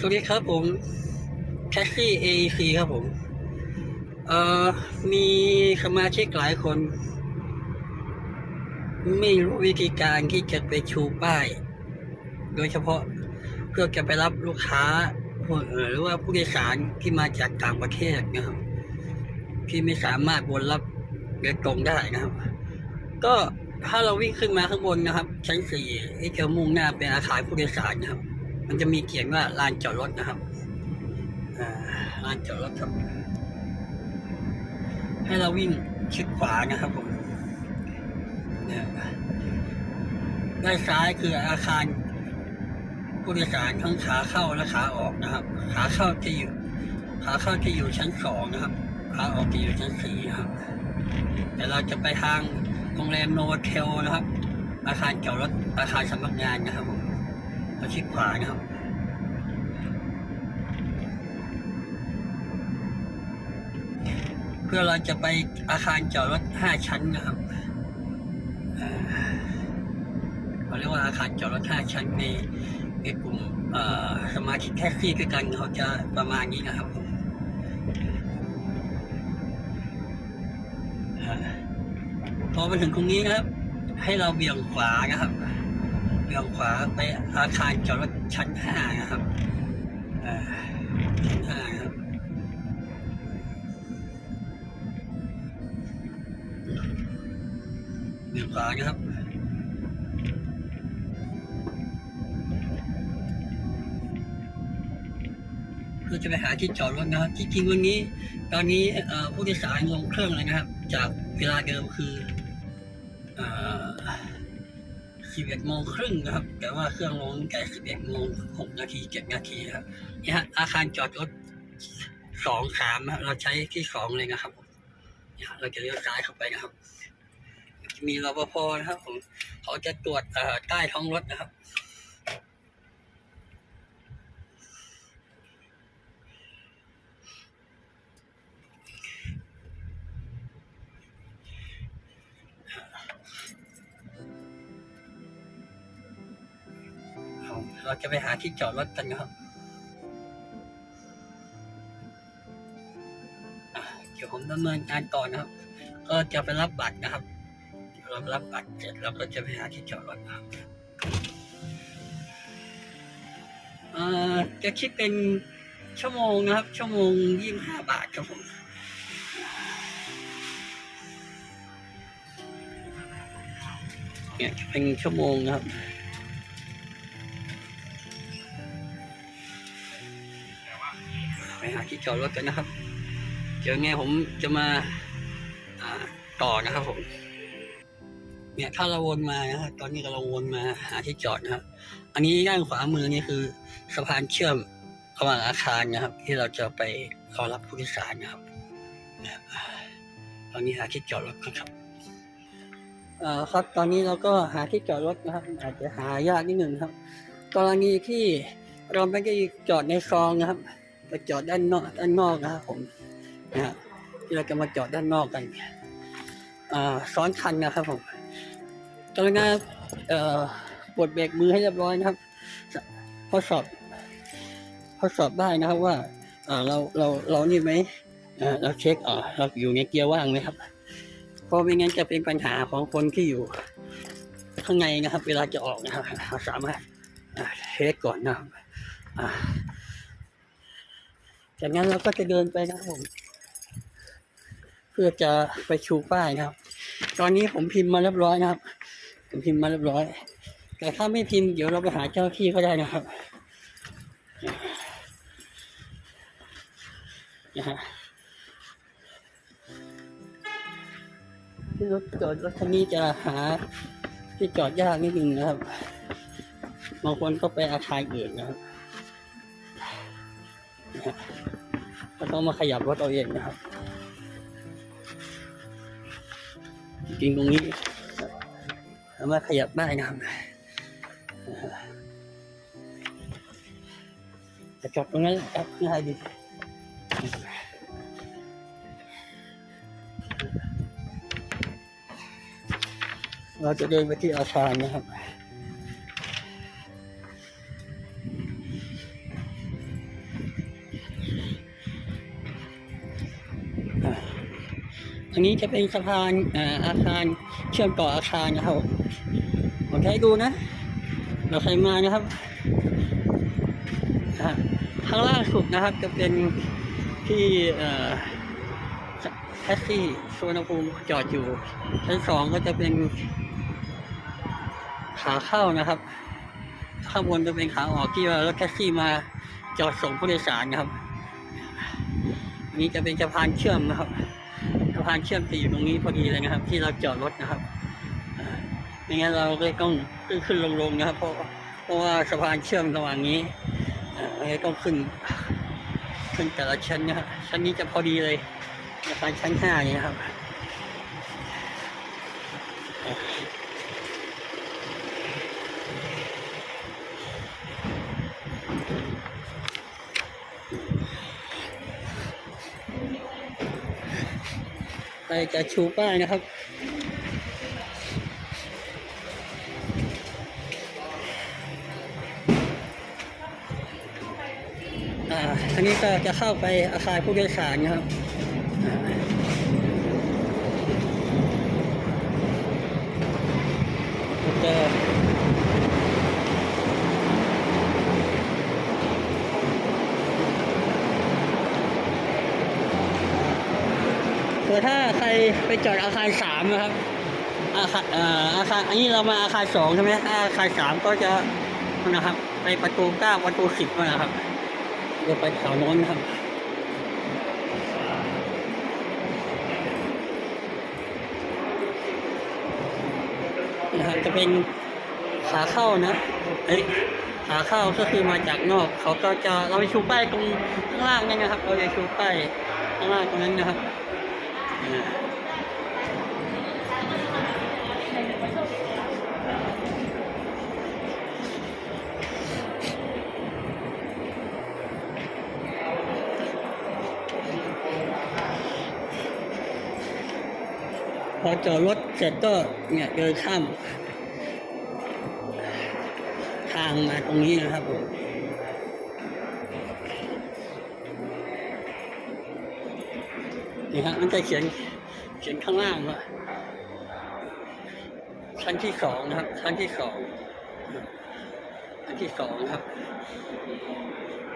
สวัสดีครับผมแท็กซี่ AEC ครับผม เอ่อ มีสมาชิกหลายคน ไม่รู้วิธีการที่จะไปชูป้าย โดยเฉพาะเพื่อจะไปรับลูกค้าหรือว่าผู้โดยสารที่มาจากต่างประเทศนะครับ ที่ไม่สามารถวนรับโดยตรงได้นะครับ ก็ถ้าเราวิ่งขึ้นมาข้างบนนะครับชั้นสี่ที่จะมุ่งหน้าเป็นอาคารผู้โดยสารนะครับ มันจะมีเขียนว่าลานจอดรถนะครับลานจอดรถครับ ให้เราวิ่งชิดขวานะครับผมเนี่ยด้านซ้ายคืออาคารผู้โดยสารทั้งขาเข้าและขาออกนะครับ ขาเข้าจะอยู่ขาเข้าจะอยู่ชั้นสองนะครับ ขาออกจะอยู่ชั้นสี่ครับแต่เราจะไปทางโรงแรมโนวเทลนะครับ อาคารจอดรถอาคารสำนักงานนะครับผม เราชิดขวานะครับเพื่อเราจะไปอาคารจอดรถห้าชั้นนะครับเขาเรียกว่าอาคารจอดรถห้าชั้นในในกลุ่มสมาชิกแท็กซี่ด้วยกันเขาจะประมาณนี้นะครับผมพอมาถึงตรงนี้นะครับ ให้เราเบี่ยงขวานะครับ เบี่ยงขวาไปอาคารจอดรถชั้นห้านะครับชั้นห้าครับเบี่ยงขวานะครับเพื่อจะไปหาที่จอดรถนะครับที่จริงวันนี้ ตอนนี้ผู้โดยสารลงเครื่องเลยนะครับ จากเวลาเดิมคือ 11โมงครึ่งนะครับ แต่ว่าเครื่องลงตั้งแต่11โมง6นาที7นาทีครับนี่ฮะอาคารจอดรถสองสามเราใช้ที่สองเลยนะครับนี่ฮะเราจะเลี้ยวซ้ายเข้าไปนะครับ มีรปภนะครับผมเขาจะตรวจใต้ท้องรถนะครับ เราจะไปหาที่จอดรถกันนะครับเดี๋ยวผมดำเนินการต่อนะครับ ก็จะไปรับบัตรนะครับเรารับบัตรเสร็จเราก็จะไปหาที่จอดรถนะครับเอ่อจะคิดเป็นชั่วโมงนะครับ ชั่วโมงยี่สิบห้าบาทครับผมเนี่ยเป็นชั่วโมงนะครับ อดรถกันนะครับ เดี๋ยวไงผมจะมาต่อนะครับผม เนี่ยถ้าเราวนมานะตอนนี้เราวนมาหาที่จอดนะครับ อันนี้ด้านขวามือนี่คือสะพานเชื่อมระหว่างอาคารนะครับ ที่เราจะไปรอรับผู้โดยสารนะครับตอนนี้หาที่จอดรถกันครับเอ่อครับตอนนี้เราก็หาที่จอดรถนะครับ อาจจะหายากนิดหนึ่งครับ กรณีที่เราไม่ได้จอดในซองนะครับ ไปจอดด้านนอกด้านนอกนะครับผมนะฮะที่เราจะมาจอดด้านนอกกันอ่าซ้อนคันนะครับผมกรุณาเอ่อปลดเบรกมือให้เรียบร้อยนะครับทดสอบทดสอบได้นะครับว่าเอ่อเราเราเรานี่ไหมเอ่อเราเช็คเอ่อเราอยู่ในเกียร์ว่างไหมครับเพราะไม่งั้นจะเป็นปัญหาของคนที่อยู่ ข้างในนะครับ เวลาจะออกนะครับเราสามารถเช็คก่อนนะครับอ่า จากนั้นเราก็จะเดินไปนะครับผม เพื่อจะไปชูป้ายนะครับ ตอนนี้ผมพิมพ์มาเรียบร้อยนะครับ ผมพิมพ์มาเรียบร้อย แต่ถ้าไม่พิมพ์เดี๋ยวเราไปหาเจ้าที่ก็ได้นะครับนะฮะที่รถจอดรถคันนี้จะหาที่จอดยากนิดนึงนะครับบางคนก็ไปอาคารอื่นนะครับ ต้องมาขยับรถเอาเองนะครับจริงตรงนี้สามารถขยับได้นะครับจะจอดตรงนั้นแอปง่ายดีเราจะเดินไปที่อาคารนะครับ อันนี้จะเป็นสะพานอ่ออาคารเชื่อมต่ออาคารนะครับผมให้ดูนะเราใครมานะครับข้างล่างสุดนะครับจะเป็นที่เอ่อแท็กซี่สุวรรณภูมิจอดอยู่ ชั้นสองก็จะเป็นขาเข้านะครับ ข้างบนจะเป็นขาออกที่ว่ารถแท็กซี่มาจอดส่งผู้โดยสารนะครับ นี้จะเป็นสะพานเชื่อมนะครับ พานเชื่อมจะอยู่ตรงนี้พอดีเลยนะครับ ที่เราจอดรถนะครับอ่าไม่งั้นเราก็ต้องขึ้นลงๆนะครับ เพราะเพราะว่าสะพานเชื่อมระหว่างนี้อ่าเราต้องขึ้น ขึ้นแต่ละชั้นนะครับชั้นนี้จะพอดีเลยสะพานชั้นห้านี่นะครับ ไปจะชูป้ายนะครับอ่าอันนี้ก็จะเข้าไปอาคารผู้โดยสารนะครับจะ คือถ้าใครไปจอดอาคารสามนะครับ อาคารอ,อาคารอันนี้เรามาอาคารสองใช่ไหมถ้าอาคารสามก็จะนะครับ ไปประตูเก้าประตูสิบนะครับเดี๋ยวไปแถวโน้นนะครับนะครับจะเป็นขาเข้านะเอ้ยขาเข้าก็คือมาจากนอก เขาก็จะเราไปชูป้ายตรงข้างล่างนี่นะครับ เราจะชูป้ายข้างล่างตรงนั้นนะครับ พอจอดรถเสร็จก็เนี่ยเดินข้าม ทางมาตรงนี้นะครับผม นี่ฮะมันจะเขียนเขียนข้างล่างว่าชั้นที่สองนะครับ ชั้นที่สองชั้นที่สองครับ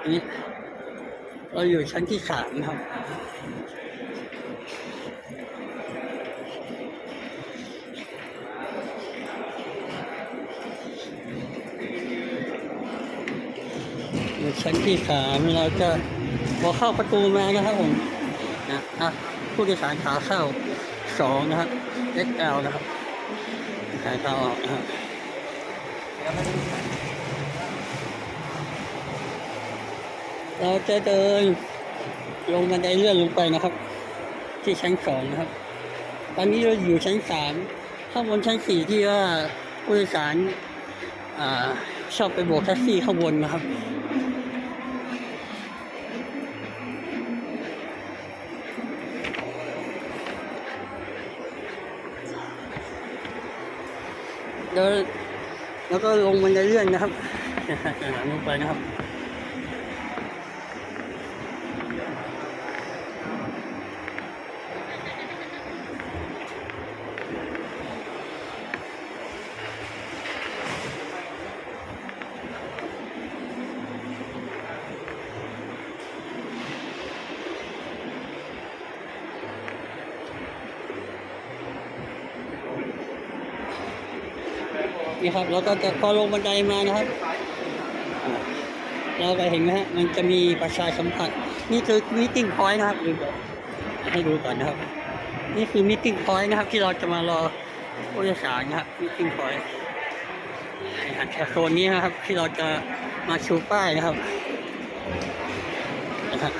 อันนี้เราอยู่ชั้นที่สามครับชั้นที่สามเราจะพอเข้าประตูมานะครับผม นะอะผู้โดยสารขาเข้าสองนะครับ XL นะครับขาเข้าออกนะครับเราจะเดินลงบันไดเลื่อนลงไปนะครับ ที่ชั้นสองนะครับ ตอนนี้เราอยู่ชั้นสามข้างบนชั้นสี่ที่ว่าผู้โดยสารอชอบไปโบกแท็กซี่ข้างบนนะครับ เดิน แล้วก็ลงบันไดเลื่อนนะครับลงไปนะครับ แล้วก็จะพอลงบันไดมานะครับอ่าเราก็เห็นไหมฮะมันจะมีประชาสัมพันธ์นี่คือมิ팅พอยต์นะครับดูก่อนให้ดูก่อนนะครับ นี่คือมิ팅พอยต์นะครับ ที่เราจะมารอผู้โดยสารนะครับมิ팅พอยต์แถวโซนนี้นะครับ ที่เราจะมาชูป้ายนะครับนะครับ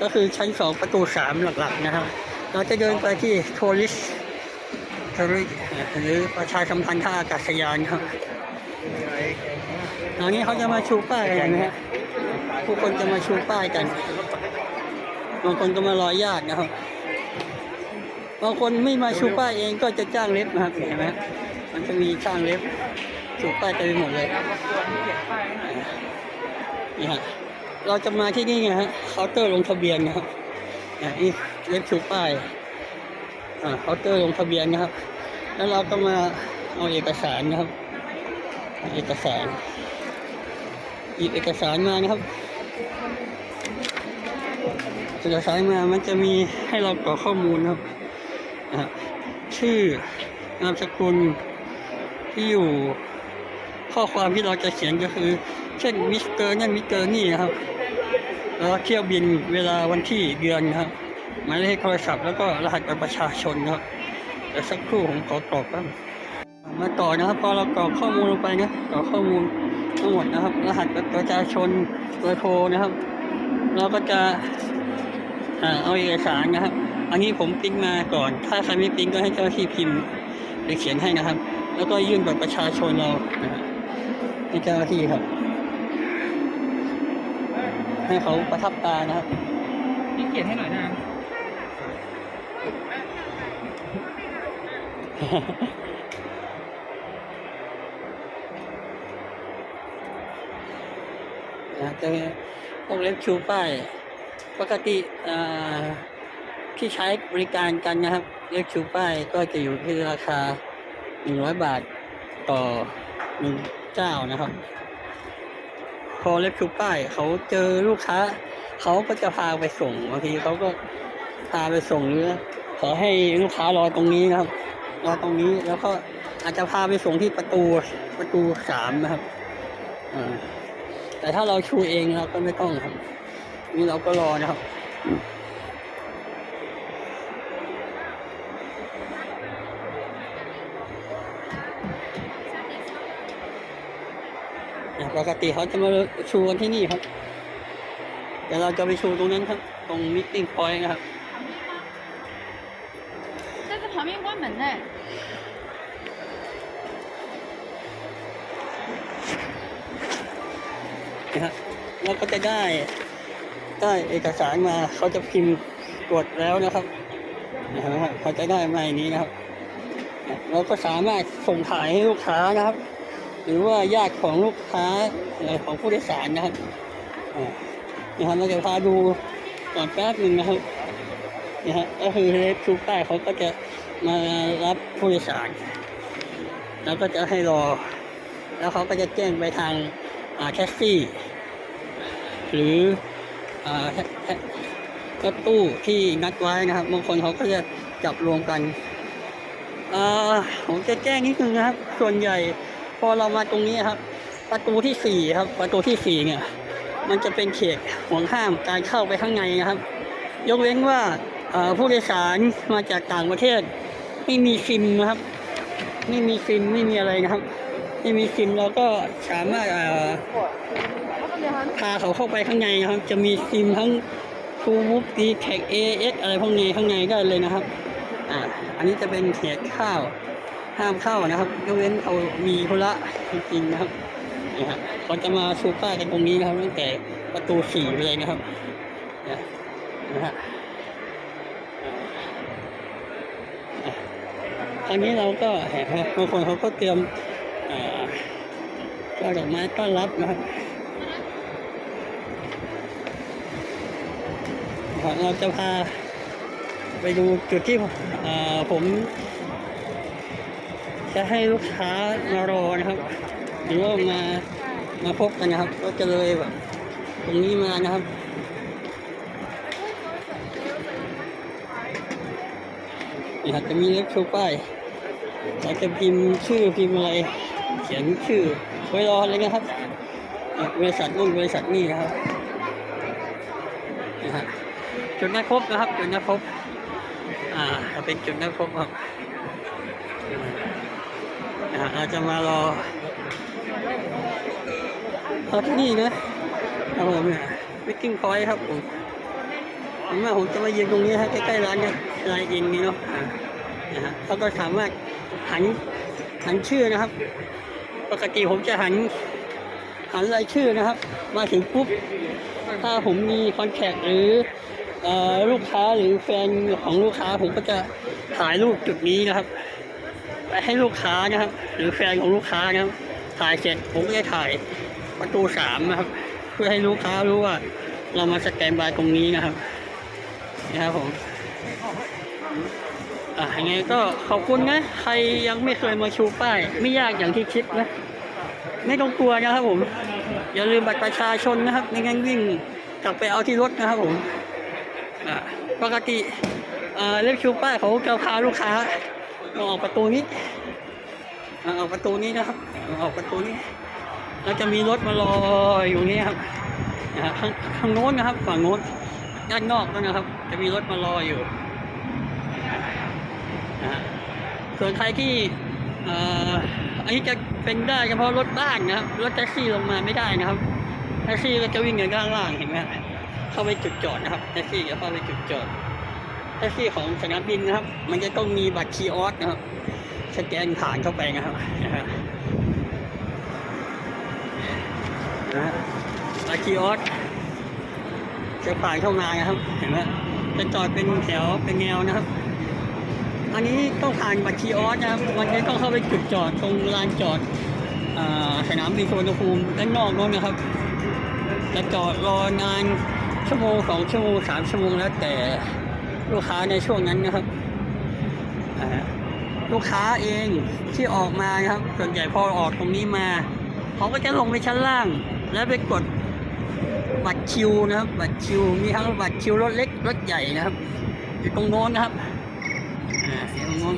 ก็คือชั้นสองประตูสามหลักๆนะครับ เราจะเดินไปที่โทริส หรือประชาสัมพันธ์ท่าอากาศยานครับตอนนี้เขาจะมาชูป้ายกันนะฮะผู้คนจะมาชูป้ายกันบางคนก็มารอญาตินะครับบางคนไม่มาชูป้ายเองก็จะจ้างเล็บนะครับเห็นไหมมันจะมีจ้างเล็บชูป้ายเต็มไปหมดเลยนี่ฮะเราจะมาที่นี่ไงฮะเคาน์เตอร์ลงทะเบียนนะครับอะนี่เล็บชูป้าย เคาน์เตอร์ลงทะเบียนนะครับ แล้วเราก็มาเอาเอกสารนะครับ เอกสารหยิบเอกสารมานะครับ เอกสารมามันจะมีให้เรากรอกข้อมูลนะครับนะชื่อนามสกุลที่อยู่ข้อความที่เราจะเขียนก็คือ เช่นมิสเตอร์นั่นมิสเตอร์นี่นะครับ แล้วเที่ยวบินเวลาวันที่เดือนนะครับ หมายเลขโทรศัพท์แล้วก็รหัสบัตรประชาชนนะครับเดี๋ยวสักครู่ผมขอกรอกแป๊บมาต่อนะครับ พอเรากรอกข้อมูลลงไปนะกรอกข้อมูลทั้งหมดนะครับ รหัสบัตรประชาชนเบอร์โทรนะครับ เราก็จะเอาเอกสารนะครับ อันนี้ผมปริ้นมาก่อน ถ้าใครไม่ปริ้นก็ให้เจ้าหน้าที่พิมพ์หรือเขียนให้นะครับ แล้วก็ยื่นบัตรประชาชนเรานะฮะให้เจ้าหน้าที่ครับ ให้เขาประทับตานะครับพี่เขียนให้หน่อยนะ นะจะพวกเล็บชูป้าย ปกติที่ใช้บริการกันนะครับ เล็บชูป้ายก็จะอยู่ที่ราคาหนึ่งร้อยบาทต่อหนึ่งเจ้านะครับ พอเล็บชูป้ายเขาเจอลูกค้า เขาก็จะพาไปส่งบางทีเขาก็พาไปส่งหรือขอให้ลูกค้ารอตรงนี้นะครับ รอตรงนี้แล้วก็อาจจะพาไปส่งที่ประตูประตูสามนะครับแต่ถ้าเราชูเองเราก็ไม่ต้องครับ นี่เราก็รอนะครับปกติเขาจะมาชูกันที่นี่ครับเดี๋ยวเราจะไปชูตรงนั้นครับ ตรงมิ e ติ้งพอยต์นะครับ น่ะนะฮะแล้วก็จะได้ได้เอกสารมาเขาจะพิมพ์ตรวจแล้วนะครับนะฮะเขาจะได้มาอย่างนี้นะครับเราก็สามารถส่งถ่ายให้ลูกค้านะครับ หรือว่าญาติของลูกค้าอะไรของผู้โดยสารนะครับนะครับเราจะพาดูก่อนแป๊บหนึ่งนะครับนะฮะก็คือเลฟชุป้ายเขาก็จะ มารับผู้โดยสาร แล้วก็จะให้รอ แล้วเขาก็จะแจ้งไปทางแท็กซี่ หรือแท็กแท็กรถตู้ที่นัดไว้นะครับบางคนเขาก็จะจับรวมกันอ่าผมจะแจ้งนิดนึงนะครับ ส่วนใหญ่พอเรามาตรงนี้ครับ ประตูที่สี่ครับ ประตูที่สี่เนี่ย มันจะเป็นเขตห่วงห้ามการเข้าไปข้างในนะครับ ยกเว้นว่าผู้โดยสารมาจากต่างประเทศ ไม่มีซิมนะครับ ไม่มีซิมไม่มีอะไรนะครับ ไม่มีซิมเราก็สามารถพาเขาเข้าไปข้างในนะครับ จะมีซิมทั้งทูมูฟดีแท็กเอเอสอะไรพวกนี้ข้างในก็เลยนะครับ อ่า อันนี้จะเป็นเขตข้าว ห้ามเข้านะครับยกเว้นเขามีธุระจริงๆนะครับนี่ครับเขาจะมาซูป้ากันตรงนี้นะครับตั้งแต่ประตูสี่ไปเลยนะครับนะนะฮะอ่า คราวนี้เราก็เห็นครับบางคนเขาก็เตรียมอ่าช่อดอกไม้ต้อนรับนะครับครับเราจะพาไปดูจุดที่ผมจะให้ลูกค้ามารอนะครับ หรือว่ามามาพบกันนะครับ ก็จะเลยแบบตรงนี้มานะครับนี่ครับจะมีเล็บชูป้าย เราจะพิมพ์ชื่อพิมพ์อะไร เขียนชื่อไว้รอเลยนะครับบริษัทนู่นบริษัทนี่นะครับนะฮะจุดนัดพบนะครับ จุดนัดพบ อ่าจะเป็นจุดนัดพบครับอ่าจจะมารอเอาที่นี่นะครับผมเนี่ยวิกกิ้งพอยต์ครับผมผมว่าผมจะมายืนตรงนี้ฮะใกล้ๆร้านเนี่ยร้านเองนี่เนาะนะฮะเขาก็สามารถ หันหันชื่อนะครับ ปกติผมจะหันหันรายชื่อนะครับ มาถึงปุ๊บถ้าผมมีคอนแทคหรืออลูกค้าหรือแฟนของลูกค้าผมก็จะถ่ายรูปจุดนี้นะครับ ไปให้ลูกค้านะครับ หรือแฟนของลูกค้านะครับ ถ่ายเสร็จผมก็จะถ่ายประตูสามนะครับ เพื่อให้ลูกค้ารู้ว่า เรามาสแกนบายตรงนี้นะครับนะครับผม อะยังไงก็ขอบคุณนะ ใครยังไม่เคยมาชูป้าย ไม่ยากอย่างที่คิดนะ ไม่ต้องกลัวนะครับผม อย่าลืมบัตรประชาชนนะครับไม่งั้นวิ่งกลับไปเอาที่รถนะครับผมอะปกติเอ่อเล็บชูป้ายเขาจะพาลูกค้ามาออกประตูนี้อะออกประตูนี้นะครับ ออกประตูนี้แล้วจะมีรถมารออยู่นี่ครับนะฮะข้างข้างโน้นนะครับ ฝั่งโน้นด้านนอกนั่นนะครับ จะมีรถมารออยู่ นะฮะส่วนใครที่เอ่ออันนี้จะเป็นได้เฉพาะรถบ้านนะครับรถแท็กซี่ลงมาไม่ได้นะครับแท็กซี่ก็จะวิ่งอยู่ด้านล่างเห็นไหมเข้าไปจุดจอดนะครับแท็กซี่จะเข้าไปจุดจอดแท็กซี่ของสนามบินนะครับ มันจะต้องมีบัตรคีออสนะครับ สแกนผ่านเข้าไปนะครับนะฮะนะฮะอาคีออสจะผ่านเข้ามานะครับ เห็นไหมจะจอดเป็นแถวเป็นแนวนะครับ อันนี้ต้องผ่านบัตรคีออสนะครับ วันนี้ต้องเข้าไปจุดจอดตรงลานจอดอ่าสนามบินสุวรรณภูมิด้านนอกนู้นนะครับ จะจอดรอนานชั่วโมงสองชั่วโมงสามชั่วโมงแล้วแต่ลูกค้าในช่วงนั้นนะครับ ลูกค้าเองที่ออกมาครับ ส่วนใหญ่พอออกตรงนี้มา เขาก็จะลงไปชั้นล่าง แล้วไปกดบัตรคิวนะครับ บัตรคิว มีทั้งบัตรคิวรถเล็กรถใหญ่นะครับอยู่ตรงโน้นนะครับ อ่าอยู่ตรงน้น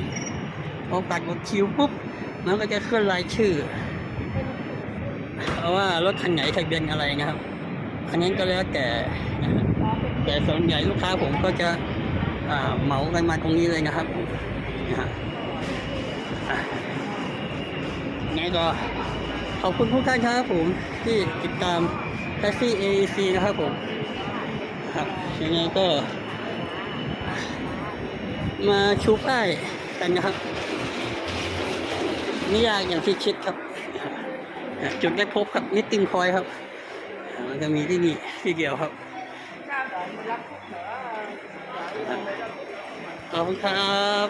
พอบัตรกดคิวปุ๊บมันก็จะขึ้นรายชื่อเพราะว่ารถคันไหนทะเบียนอะไรนะครับอันนั้นก็แล้วแต่แต่ส่วนใหญ่ลูกค้าผมก็จะเหมากันมาตรงนี้เลยนะครับนะฮะอะไงก็ขอบคุณทุกท่านครับผมที่ติดตามแท็กซี่ AEC นะครับผมครับยังไงก็ มาชูป้ายกันนะครับไม่ยากอย่างที่คิดครับอะจุดได้พบครับนิติงคอยครับอะมันจะมีที่นี่ที่เดียวครับขอบคุณครับ